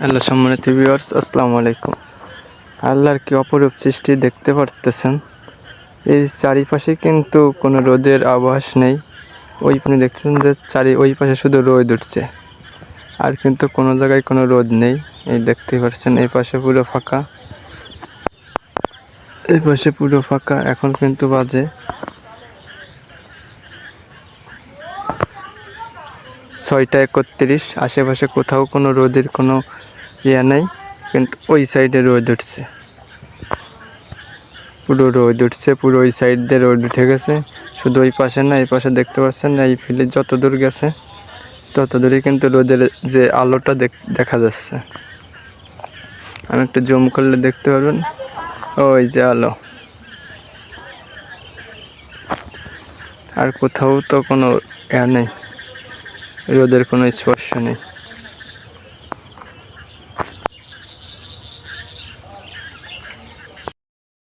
Hello সম্মানিত viewers আসসালামু আলাইকুম। আল্লাহর কি অপরূপ সৃষ্টি দেখতে পারতেছেন? এই চারিপাশে কিন্তু কোনো রোদের আভাস নেই। ওই পানি দেখছেন যে চারি, ওই পাশে শুধু রোদ উঠছে। আর কিন্তু কোনো জায়গায় কোনো রোদ নেই। এই দেখতেই পাচ্ছেন এই পাশে পুরো ফাঁকা। এই পাশে পুরো ফাঁকা। এখন কিন্তু বাজে ছয়টা একত্রিশ, আশেপাশে কোথাও কোনো রোদের কোনো ইয়ে নেই, কিন্তু ওই সাইডে রোদ উঠছে। পুরো রোদ উঠছে, পুরো ওই সাইড দিয়ে রোদ উঠে গেছে। শুধু ওই পাশে না, এই পাশে দেখতে পাচ্ছেন না, এই ফিল্ডে যত দূর গেছে, তত দূরে কিন্তু রোদের যে আলোটা দেখা যাচ্ছে। আমি একটু জুম করলে দেখতে পারবেন, ওই যে আলো। আর কোথাও তো কোনো ইয়া নেই। রোদের কোনো স্পর্শ নেই।